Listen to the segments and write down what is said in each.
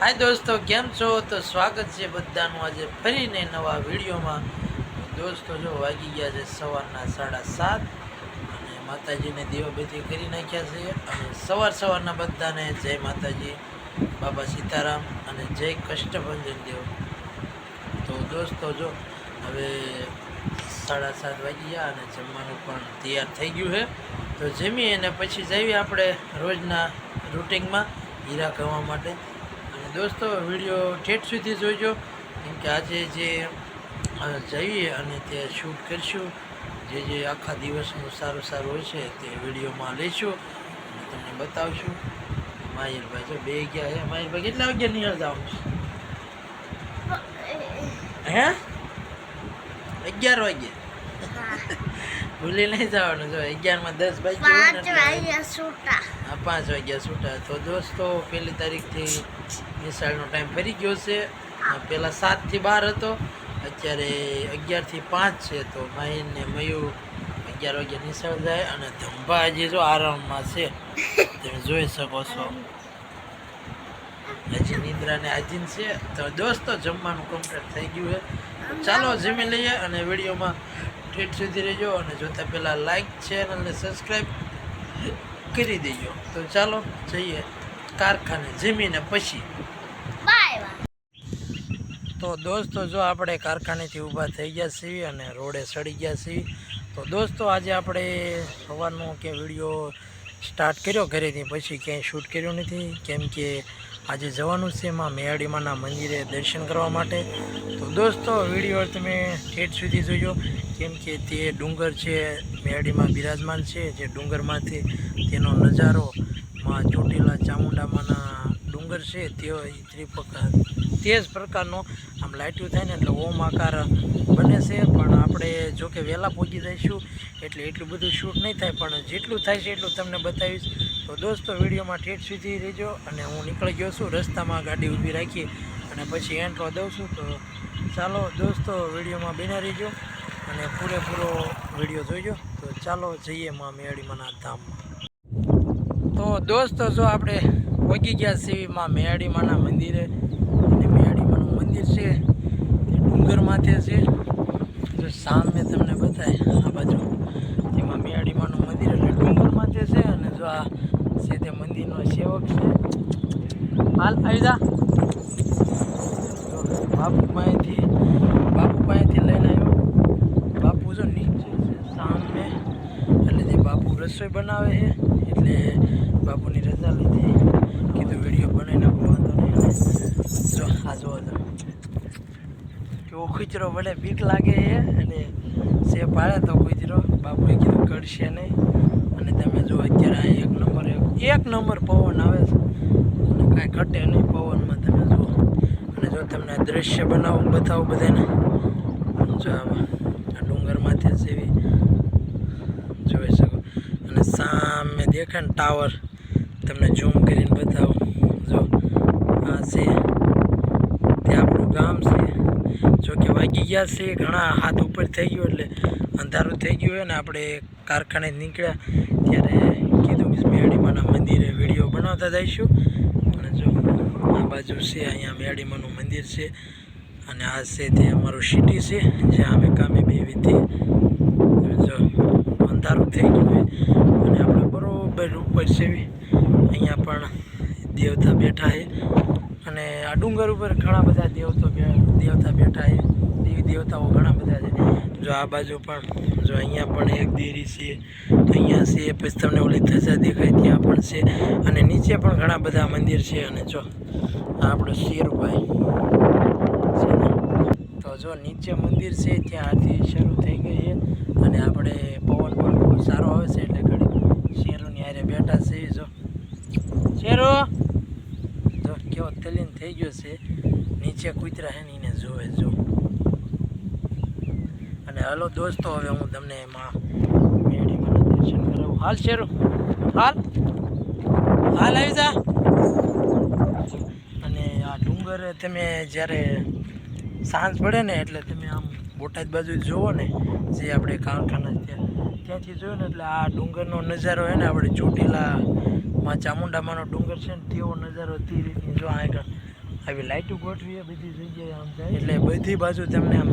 હાય દોસ્તો, કેમ છો? તો સ્વાગત છે બધાનું આજે ફરીને નવા વિડીયોમાં. દોસ્તો, જો વાગી ગયા છે સવારના સાડા સાત અને માતાજીને દીવાબત્તી કરી નાખ્યા છે અને સવાર સવારના બધાને જય માતાજી, બાબા સીતારામ અને જય કષ્ટભંજન દેવ. તો દોસ્તો, જો હવે સાડા સાત વાગી ગયા અને જમવાનું પણ તૈયાર થઈ ગયું છે. તો જમી અને પછી જઈએ આપણે રોજના રૂટિંગમાં હીરા કરવા માટે. દોસ્તો વીડિયો ઠેઠ સુધી જોઈજો. કેમ કે આજે જે જઈએ અને તે શૂટ કરીશું જે જે આખા દિવસનું સારું સારું હોય છે તે વિડીયોમાં લઈશું અને તમને બતાવશું. માહિરભાઈ જો બે ગયા હે. માહિરભાઈ કેટલા વાગ્યા નિહાળ જવાનું છે? હે? અગિયાર વાગે ભૂલી નહીં જવાનું. જો અગિયારમાં દસ વાગ્યા પાંચ વાગ્યા છૂટા. તો દોસ્તો, પહેલી તારીખથી નિશાળનો ટાઈમ ફરી ગયો છે. પહેલાં સાતથી બાર હતો. અત્યારે અગિયારથી પાંચ છે. તો માહિન મયું અગિયાર વાગ્યા નિશાળ જાય અને ધંભા હજી જો આરામમાં છે. તમે જોઈ શકો છો. હજી નિદ્રાને આધીન છે. તો દોસ્તો, જમવાનું કમ્પ્લીટ થઈ ગયું છે. ચાલો જમી લઈએ અને વિડીયોમાં ઠેઠ સુધી રહેજો અને જોતા પહેલાં લાઇક છે અને સબસ્ક્રાઈબ કરી દેજો. તો ચાલો જઈએ કારખાને જમીને પછી. તો દોસ્તો જો આપણે કારખાનેથી ઊભા થઈ ગયા છીએ અને રોડે સડી ગયા છીએ તો દોસ્તો આજે આપણે સવારનો કે વીડિયો સ્ટાર્ટ કર્યો ઘરેથી પછી ક્યાંય શૂટ કર્યો નથી કેમ કે આજે જવાનું છે એમાં મેયાડીમાના મંદિરે દર્શન કરવા માટે. તો દોસ્તો, વીડિયો તમે ઠેઠ સુધી જોજો. કેમ કે તે ડુંગર છે મેયાડીમાં બિરાજમાન છે. જે ડુંગરમાંથી તેનો નજારો માં ચોટીલા ચામુંડામાંના ડુંગર છે, તેઓ ત્રિપ્રકાર તે જ પ્રકારનો આમ લાઇટ્યું થાય ને એટલે ઓમ આકાર બને છે. પણ આપણે જો કે વહેલા પહોંચી જઈશું એટલે એટલું બધું શૂટ નહીં થાય. પણ જેટલું થાય છે એટલું તમને બતાવીશ. તો દોસ્તો, વિડીયોમાં ઠેઠ સુધી રહેજો અને હું નીકળી ગયો છું. રસ્તામાં ગાડી ઊભી રાખી અને પછી એન્ટ્રો દઉં છું. તો ચાલો દોસ્તો, વિડીયોમાં બિના રહેજો અને પૂરેપૂરો વીડિયો જોઈજો તો ચાલો જઈએ માં મેળીમાંના ધામમાં. તો દોસ્તો, જો આપણે પહોંચી ગયા છીએ માં મેયાડીમાના મંદિરે. મંદિર છે તે ડુંગર માથે છે. જો સામે તમને બતાય, આ બાજુ એમાં મિયાડીમાનું મંદિર એટલે ડુંગર માથે છે અને જો આ છે તે મંદિરનો સેવક છે. હાલ આવી જા. બાપુ પાસેથી બાપુ પાસેથી લઈને આવ્યો. બાપુ જો નીચે છે, સામે. એટલે જે બાપુ રસોઈ બનાવે છે, એટલે બાપુની રજા લીધી. કીધું વીડિયો બનાવી નાખો, વાંધો નહીં. જો, આ જો કેવો કૂતરો વડે બીક લાગે છે અને સે પાડે તો કૂતરો બાપુએ કીધું, કરશે નહીં. અને તમે જો અત્યારે આ એક નંબર એક નંબર પવન આવે છે. અને કાંઈ ઘટે નહીં પવનમાં, તમે જુઓ. અને જો તમને આ દ્રશ્ય બનાવું, બતાવું બધાને. જો આમાં, આ ડુંગરમાંથી જેવી જોઈ શકો. અને સામે દેખાય ને ટાવર. તમને ઝૂમ કરીને બતાવું. જો આ છે તે આપણું ગામ છે. જો કે વાગી ગયા છે, ઘણા હાથ ઉપર થઈ ગયો એટલે અંધારું થઈ ગયું હોય ને આપણે કારખાને નીકળ્યા ત્યારે કીધું કે મેળીમાના મંદિરે વીડિયો બનાવતા જઈશું. અને જો આ બાજુ છે, અહીંયા મેળીમાનું મંદિર છે અને આ છે તે અમારું સિટી છે, જ્યાં અમે કામે બેવી હતી. જો અંધારું થઈ ગયું હોય અને આપણે બરાબર ઉપર સેવી અહીંયા પણ દેવતા બેઠા છે. અને આ ડુંગર ઉપર ઘણા બધા દેવતો બે- દેવતા બેઠા છે. દેવી દેવતાઓ ઘણા બધા છે. જો આ બાજુ પણ જો અહીંયા પણ એક દેરી છે. અહીંયા છે પછી તમને ઓલી ધજા દેખાય ત્યાં પણ છે. અને નીચે પણ ઘણા બધા મંદિર છે. અને જો આપણો શેરુભાઈ તો જો નીચે મંદિર છે ત્યાં આરતી શરૂ થઈ ગઈ છે. અને આપણે પવન પણ ખૂબ સારો આવે છે એટલે ઘડી શેરોની હારે બેઠા છે. જો શેરો? જો કેવો તલીન થઈ ગયો છે. નીચે કૂતરા છે ને જોવે જો અને હલો દોસ્તો, હવે હું તમને એમાં મેળીમાં દર્શન કરાવું. હાલ શેરો? હાલ? હાલ આવી જા. અને આ ડુંગર તમે જ્યારે સાંજ પડે ને એટલે તમે આમ બોટાદ બાજુ જુઓ ને, જે આપણે કારખાના ત્યાં ત્યાંથી જોયો ને એટલે આ ડુંગરનો નજારો હોય ને, આપણે ચોટીલા માં ચામુંડામાંનો ડુંગર છે ને, તેવો નજારો તે રીતની જો આગળ આવી લાઇટો ગોઠવીએ બધી જગ્યાએ આમ જાય. એટલે બધી બાજુ તમને આમ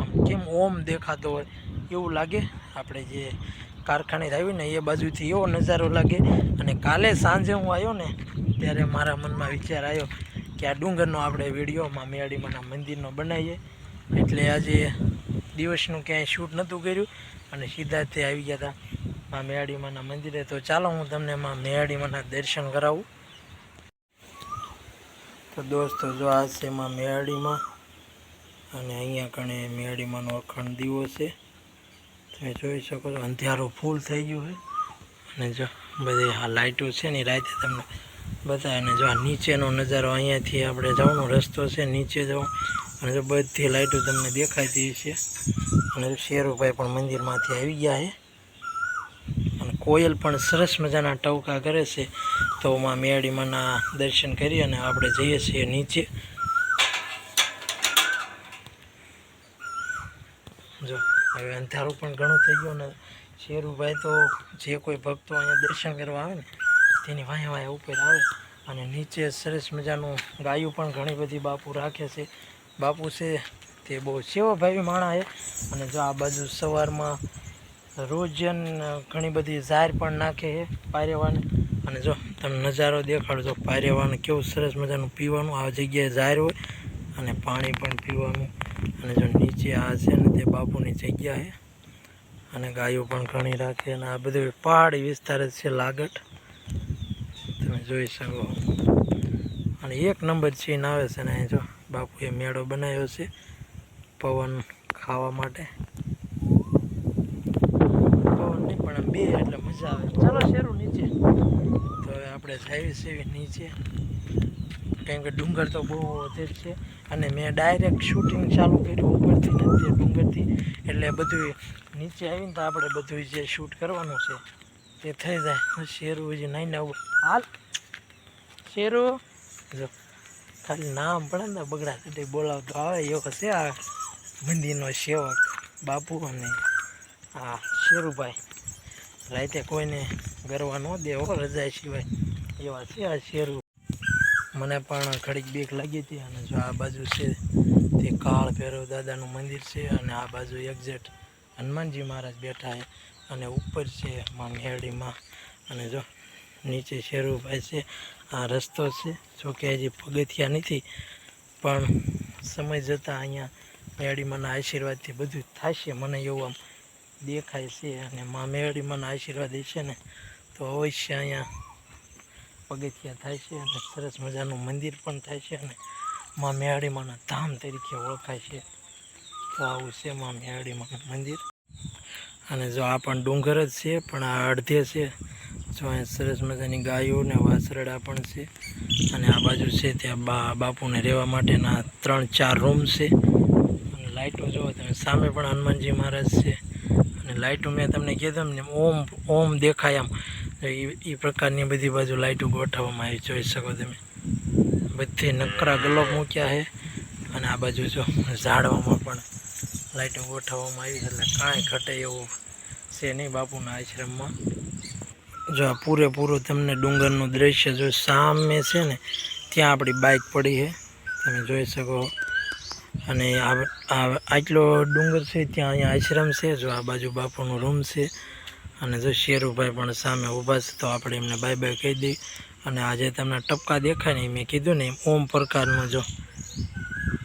આમ કેમ ઓમ દેખાતો હોય એવું લાગે? આપણે જે કારખાને આવી ને, એ બાજુથી એવો નજારો લાગે. અને કાલે સાંજે હું આવ્યો ને, ત્યારે મારા મનમાં વિચાર આવ્યો કે આ ડુંગરનો આપણે વિડીયોમાં મેળીમાના મંદિરનો બનાવીએ. એટલે આજે દિવસનું ક્યાંય શૂટ નહોતું કર્યું અને સીધા તે આવી ગયા હતા. મા મેળીમાના મંદિરે. તો ચાલો હું તમને મા મેળીમાના દર્શન કરાવું. તો દોસ્તો, જો આ છે એમાં મેળીમાં અને અહીંયા કણે મેળીમાંનો અખંડ દીવો છે. તમે જોઈ શકો છો, અંધારું ફૂલ થઈ ગયું છે. અને જો બધી આ લાઇટો છે ને રાતે તમને બતાવે. અને જો આ નીચેનો નજારો અહીંયાથી આપણે જવાનો રસ્તો છે, નીચે જવું. અને જો બધી લાઇટો તમને દેખાતી છે. અને શેરુભાઈ પણ મંદિરમાંથી આવી ગયા છે. અને કોયલ પણ સરસ મજાના ટવકા કરે છે. તો માં મેળીમાંના દર્શન કરી અને આપણે જઈએ છીએ નીચે. જો, હવે અંધારું પણ ઘણું થઈ ગયું ને શેરુભાઈ તો જે કોઈ ભક્તો અહીંયા દર્શન કરવા આવે ને, તેની વાંહે વાંહે ઉપર આવે અને નીચે સરસ મજાનું ગાયું પણ ઘણી બધી બાપુ રાખે છે. બાપુ છે તે બહુ સેવાભાવી માણા છે અને જો આ બાજુ સવારમાં રોજ ન ઘણી બધી ઝાર પણ નાખે છે પારેવાને. અને જો, તમે નજારો દેખાડજો, પારેવાનું કેવું સરસ મજાનું પીવાનું આ જગ્યાએ જાહેર હોય અને પાણી પણ પીવાનું. અને જો નીચે આ છે ને તે બાપુની જગ્યા છે. અને ગાયો પણ ઘણી રાખે અને આ બધું પહાડી વિસ્તાર જ છે લાગટ. તમે જોઈ શકો. અને એક નંબર સીન આવે છે ને અહીં જો, બાપુએ મેળો બનાવ્યો છે પવન ખાવા માટે પવન નહીં પણ આમ બે એટલે મજા આવે. ચાલો શેરું નીચે. તો હવે આપણે જઈએ છીએ નીચે. કેમ કે ડુંગર તો બહુ વધે જ છે. અને મેં ડાયરેક્ટ શૂટિંગ ચાલુ કર્યું ઉપરથી નથી ડુંગરથી. એટલે બધું નીચે આવીને તો આપણે બધું જે શૂટ કરવાનું છે તે થઈ જાય. શેરું હજી નહીં નવું હાલ. શેરું. જો ખાલી નામ પડે ને બગડા સુધી બોલાવતો આવે. એવો છે આ મંદિરનો સેવક બાપુ અને આ શેરુભાઈ. રાતે કોઈને ગરવા ન દે હો રજા સિવાય. એવા છે આ શેરું. મને પણ ઘડીક બીક લાગી હતી અને જો આ બાજુ છે તે કાળ ભૈરવ દાદાનું મંદિર છે અને આ બાજુ એક્ઝેક્ટ હનુમાનજી મહારાજ બેઠા છે અને ઉપર છે માં મેરડીમાં અને જો નીચે શેરુભાઈ છે, આ રસ્તો છે. જોકે હજી પગથિયા નથી, પણ સમય જતાં અહીંયા મેરડીમાંના આશીર્વાદથી બધું થશે મને એવું આમ દેખાય છે અને મા મેરડીમાંના આશીર્વાદ છે ને, તો અવશ્ય અહીંયા પગથિયા થાય છે અને સરસ મજાનું મંદિર પણ થાય છે અને મા મેળીમાના ધામ તરીકે ઓળખાય છે. તો આવું છે મા મેહાડીમાનું મંદિર. અને જો આ પણ ડુંગર જ છે, પણ આ અડધે છે. જો અહીંયા સરસ મજાની ગાયો ને વાસરડા પણ છે. અને આ બાજુ છે ત્યાં બા, બાપુને રહેવા માટેના ત્રણ ચાર રૂમ છે. અને લાઇટો જુઓ તમે, સામે પણ હનુમાનજી મહારાજ છે. અને લાઇટો મેં તમને કીધું ને ઓમ ઓમ દેખાય આમ. એ એ પ્રકારની બધી બાજુ લાઇટો ગોઠવવામાં આવી જોઈ શકો તમે. બધી નકરા ગલોબ મૂક્યા છે. અને આ બાજુ જો ઝાડવામાં પણ લાઇટો ગોઠવવામાં આવી છે. એટલે કાંઈ ઘટે એવું છે નહીં બાપુના આશ્રમમાં. જો આ પૂરેપૂરું તમને ડુંગરનું દ્રશ્ય જો સામે છે ને, ત્યાં આપણી બાઇક પડી છે. તમે જોઈ શકો અને આટલો ડુંગર છે, ત્યાં અહીંયા આશ્રમ છે, જો આ બાજુ બાપુનું રૂમ છે. અને જો શેરુભાઈ પણ સામે ઊભા છે, તો આપણે એમને બાય બાય કહી દઈએ. અને આજે તમને ટપકા દેખાય ને મેં કીધું ને, ઓમ પ્રકારનું જો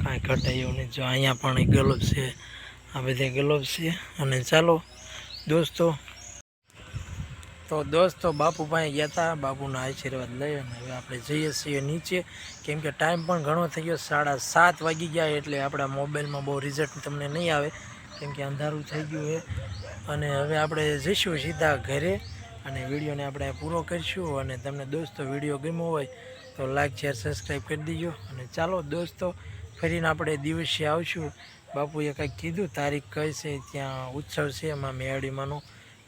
કાંઈ ઘટે એવું નહીં. જો અહીંયા પણ ગલોબ છે, આ બધે ગલોબ છે. અને ચાલો, દોસ્તો તો દોસ્તો બાપુ પાસે ગયા હતા બાપુના આશીર્વાદ લઈ અને હવે આપણે જઈએ છીએ નીચે. કેમ કે ટાઈમ પણ ઘણો થઈ ગયો, સાડા સાત વાગી ગયા એટલે આપણા મોબાઈલમાં બહુ રિઝલ્ટ તમને નહીં આવે. કેમ કે અંધારું થઈ ગયું છે. અને હવે આપણે જઈશું સીધા ઘરે અને વિડીયોને આપણે પૂરો કરીશું. અને તમને દોસ્તો, વીડિયો ગમ્યો હોય તો લાઈક શેર સબસ્ક્રાઈબ કરી દીજો. અને ચાલો દોસ્તો, ફરીને આપણે દિવસે આવશું. બાપુએ કંઈક કીધું, તારીખ કઈ છે, ત્યાં ઉત્સવ છે, એમાં મેળીમાંનો.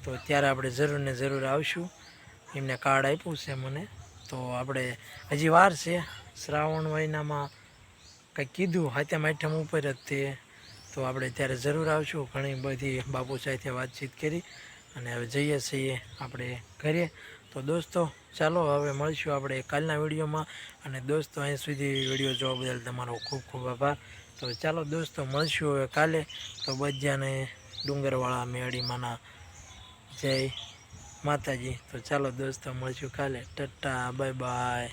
તો ત્યારે આપણે જરૂર ને જરૂર આવશું. એમને કાર્ડ આપ્યું છે મને. તો આપણે હજી વાર છે. શ્રાવણ મહિનામાં કંઈક કીધું, હાથે માઠમ ઉપર જ તે. તો આપણે ત્યારે જરૂર આવશું. ઘણી બધી બાપુ સાથે વાતચીત કરી અને હવે જઈએ છીએ આપણે ઘરે. તો દોસ્તો, ચાલો હવે મળીશું આપણે કાલના વિડીયોમાં. અને દોસ્તો, અહીં સુધી વીડિયો જોવા બદલ તમારો ખૂબ ખૂબ આભાર. તો ચાલો દોસ્તો, મળીશું હવે કાલે. તો બધાને ડુંગરવાળા મેળીમાંના જય માતાજી. તો ચાલો દોસ્તો મળશું કાલે. Ta ta bye bye.